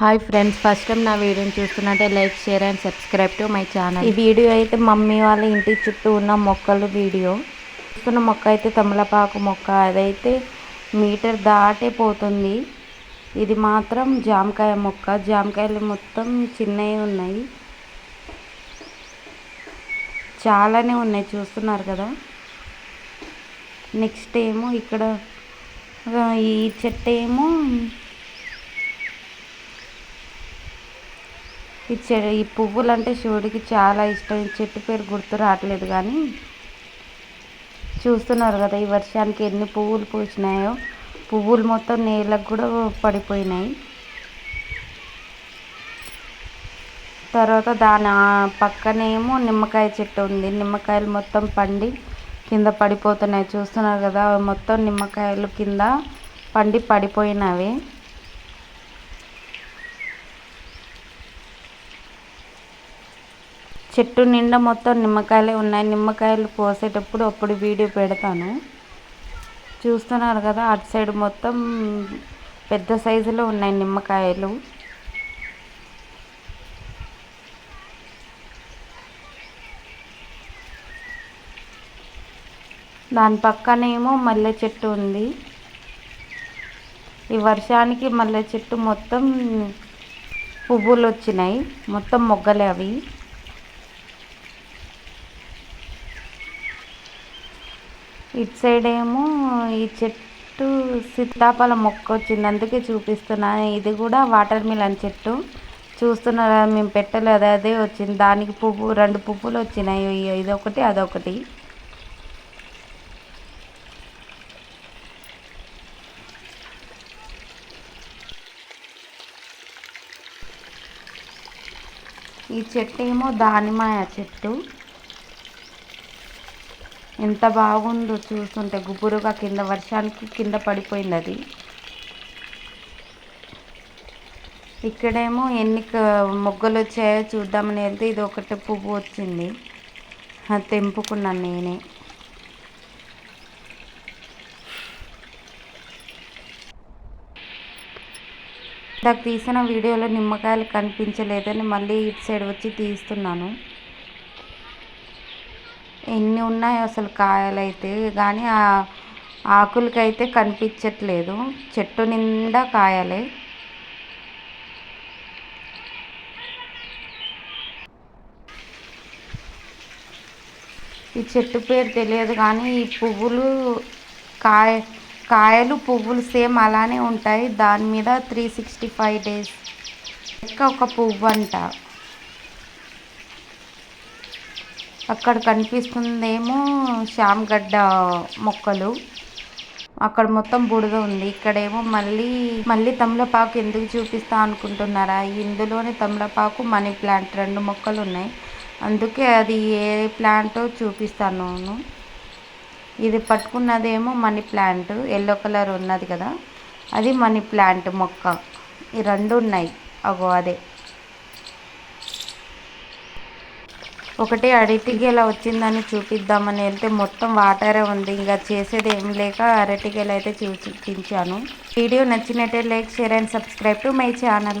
Hi friends first time నా వీడియోని చూస్తున్నట్టే like share and subscribe to my channel ఈ video అయితే మమ్మీ వాళ్ళ ఇంటి చుట్టూ ఉన్న మొక్కలు వీడియో చూస్తున్న మొక్క అయితే తమలపాకు మొక్క. అదైతే మీటర్ దాటే పోతుంది. ఇది మాత్రం జామకాయ మొక్క. జామకాయలు మొత్తం చిన్నవి ఉన్నాయి. చాలానే ఉన్నాయి చూస్తున్నారు కదా. నెక్స్ట్ ఏమో ఇక్కడ ఈ చెట్టు ఏమో ఈ చె ఈ పువ్వులు అంటే శివుడికి చాలా ఇష్టం. ఈ చెట్టు పేరు గుర్తు రావట్లేదు కానీ చూస్తున్నారు కదా ఈ వర్షానికి ఎన్ని పువ్వులు పూసినాయో. పువ్వులు మొత్తం నేలకు కూడా పడిపోయినాయి. తర్వాత దాని ఆ పక్కనేమో నిమ్మకాయ చెట్టు ఉంది. నిమ్మకాయలు మొత్తం పండి కింద పడిపోతున్నాయి. చూస్తున్నారు కదా మొత్తం నిమ్మకాయలు కింద పండి పడిపోయినవి. చెట్టు నిండా మొత్తం నిమ్మకాయలే ఉన్నాయి. నిమ్మకాయలు కోసేటప్పుడు అప్పుడు వీడియో పెడతాను. చూస్తున్నారు కదా అటు సైడ్ మొత్తం పెద్ద సైజులో ఉన్నాయి నిమ్మకాయలు. దాని పక్కనేమో మల్లె చెట్టు ఉంది. ఈ వర్షానికి మల్లె చెట్టు మొత్తం పువ్వులు వచ్చినాయి. మొత్తం మొగ్గలే అవి. ఇటు సైడ్ ఏమో ఈ చెట్టు సీతాఫలం మొక్క వచ్చింది. అందుకే చూపిస్తున్నా. ఇది కూడా వాటర్ మిలన్ చెట్టు. చూస్తున్నారా? మేము పెట్టలేదు. అదే వచ్చింది. దానికి పువ్వు రెండు పువ్వులు వచ్చినాయి. ఇదొకటి అదొకటి. ఈ చెట్టు ఏమో దానిమ్మ చెట్టు. ఎంత బాగుందో చూస్తుంటే గుబురుగా కింద వర్షానికి కింద పడిపోయింది అది. ఇక్కడేమో ఎన్ని మొగ్గలు వచ్చాయో చూద్దామని వెళ్తే ఇది ఒకటి పువ్వు వచ్చింది. అది తెంపుకున్నాను నేనే. ఇందాక తీసిన వీడియోలో నిమ్మకాయలు కనిపించలేదని మళ్ళీ ఇటు సైడ్ వచ్చి తీస్తున్నాను. ఎన్ని ఉన్నాయో అసలు కాయలైతే కానీ ఆ ఆకులకైతే కనిపించట్లేదు. చెట్టు నిండా కాయలే. ఈ చెట్టు పేరు తెలియదు కానీ ఈ పువ్వులు కాయ కాయలు పువ్వులు సేమ్ అలానే ఉంటాయి. దాని మీద త్రీ సిక్స్టీ ఫైవ్ డేస్ లెక్క ఒక పువ్వు అంట అక్కడ కనిపిస్తుందేమో శామగడ్డ మొక్కలు. అక్కడ మొత్తం బుడద ఉంది. ఇక్కడేమో మళ్ళీ మళ్ళీ తమలపాకు ఎందుకు చూపిస్తా అనుకుంటున్నారా? ఇందులోనే తమలపాకు మనీ ప్లాంట్ రెండు మొక్కలు ఉన్నాయి. అందుకే అది ఏ ప్లాంటో చూపిస్తాను నేను. ఇది పట్టుకున్నదేమో మనీ ప్లాంట్. ఎల్లో కలర్ ఉన్నది కదా. అది మనీ ప్లాంట్ మొక్క. ఈ రెండు ఉన్నాయి. అగో అదే. ఒకటి అరటిగెల వచ్చిందని చూపిద్దామని వెళ్తే మొత్తం వాటరే ఉంది. ఇంకా చేసేది ఏం లేక అరటిగెల అయితే చూపించాను. వీడియో నచ్చినట్టే like share and subscribe to my channel.